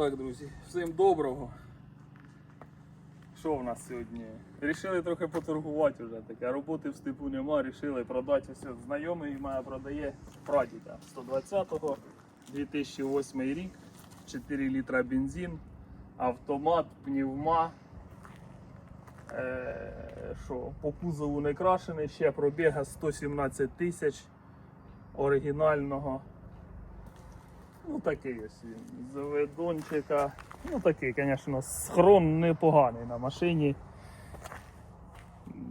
Так, друзі, всім доброго. Що в нас сьогодні? Рішили трохи поторгувати вже таке. Роботи в степу нема, рішили продати. Ось знайомий мене продає прадіда 120-го, 2008 рік, 4 літра бензин, автомат, пневма. Е, що, по кузову не крашений, ще пробіга 117 тисяч оригінального. Ну такий ось він. З ведончика. Ну такий, звісно, схрон непоганий на машині.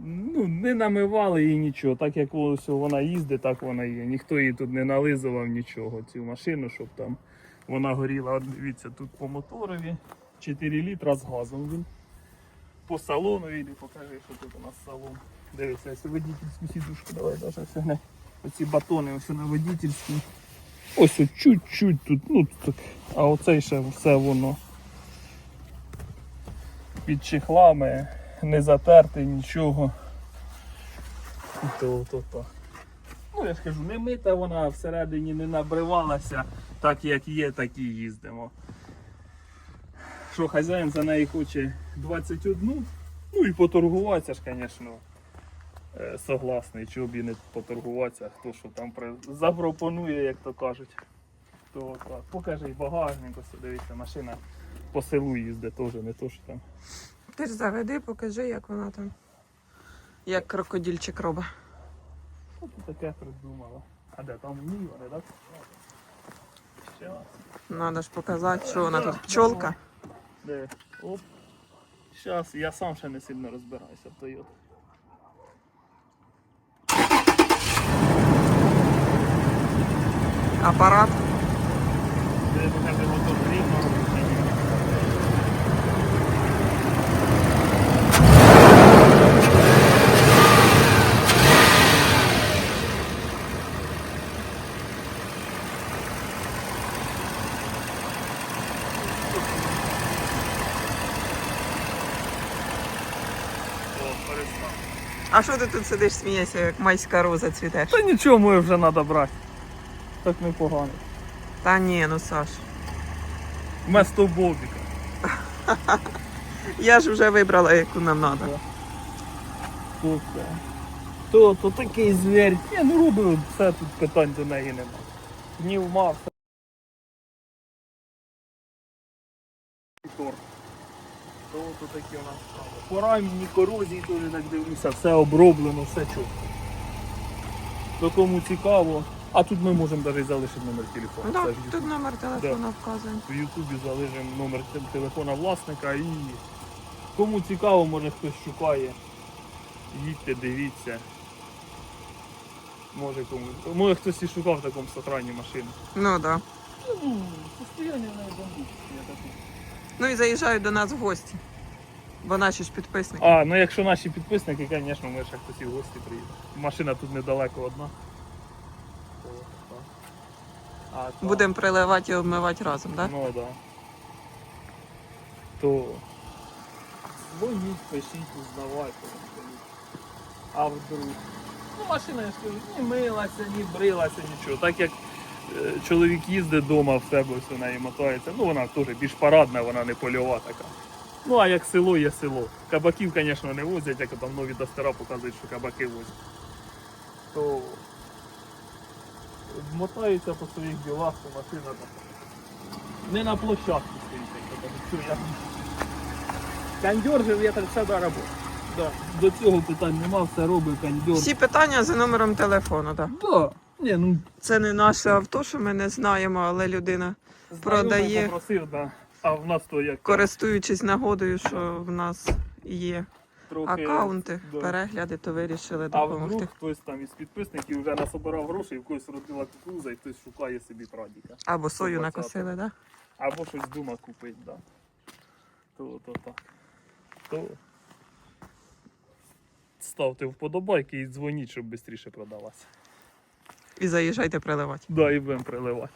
Ну, не намивали її нічого. Так як ось вона їздить, так вона є. Ніхто її тут не нализував нічого, цю машину, щоб там вона горіла. Дивіться, тут по моторові 4 літра з газом він. По салону іди, покажи, що тут у нас салон. Дивіться, ось водительську сідушку, давай даже все. Оці батони ось на водительській. Ось чуть-чуть тут, ну тут, а оцей ще все воно під чехлами, не затерте нічого. То, то, то. Ну, я ж кажу, не мита вона всередині не набривалася, так як є, так і їздимо. Що хазяїн за неї хоче 21, ну і поторгуватися ж, звісно. Е, Согласний, чого б і не поторгуватися, хто що там запропонує, як то кажуть. То так, покажи багажник, ось дивіться, машина по селу їздить теж, не то що там. Ти ж заведи, покажи, як вона там. Як крокодильчик робить. Що ти таке придумала? А де там ні, вони, так? Ще раз. Надо ж показати, що вона тут пчолка. Де? Оп. Зараз, я сам ще не сильно розбираюся в Toyota. Апарат. Де покажи мотор рівно робить чи ні. О, перестав. А що ти тут сидиш, смієшся, як майська роза цвітеш? Та нічого, моє вже треба брати. Так непогано. Та ні, ну Саш. Вместо Бобіка. Я ж вже вибрала, яку нам треба. То. То, то такий звір. Ні, ну робив, все тут питань до неї нема. Гнівма, все. Тор. То, то такі у нас справи. По рамі, корозії теж так дивлюся, все оброблено, все чітко. То кому цікаво. А тут ми можемо навіть залишити номер телефону. Ну, Це ж тут YouTube. номер телефона вказаний. В Ютубі залишимо номер те- телефона власника і кому цікаво, може хтось шукає. Їдьте, дивіться. Може комусь. Може хтось і шукав в такому сохранні машину. Ну так. Да. Ну, состояние на бомбічне, я такий. Ну і заїжджають до нас в гості. Бо наші ж підписники. А, ну якщо наші підписники, звісно, ми ще хтось і в гості приїде. Машина тут недалеко одна. Так. А, так. Будемо приливати і обмивати разом, так? Да? Ну да. То дзвоніть, пишіть, узнавайте. А вдруг. Ну, машина, я ж кажу, ні милася, ні брилася, нічого. Так як е, чоловік їздить вдома в себе, у неї мотається. Ну вона теж більш парадна, вона не польова така. Ну а як село є село. Кабаків, звісно, не возять, як там нові достера показують, що кабаки возять. То мотаються по своїх ділах, то машина там. Не на площадці стоїть, я... Кондьор же я так все до роботи. Да. До цього питань нема, все робить кондьор. Всі питання за номером телефону, так. Да. Да. Ні, ну, Це не наше авто, що ми не знаємо, але людина, знайомий Продає. Попросив, да. А в нас то як користуючись нагодою, що в нас є трохи... акаунти, да. перегляди, то вирішили А вдруг хтось там із підписників вже насобирав грошей, в когось родила кукуруза і хтось шукає собі прадіка. Або сою 120-го. накосили, так? Да? Або щось дума купить, да. То, то так. То. Ставте вподобайки і дзвоніть, щоб швидше продалася. І заїжджайте приливати. Да, і будемо приливати.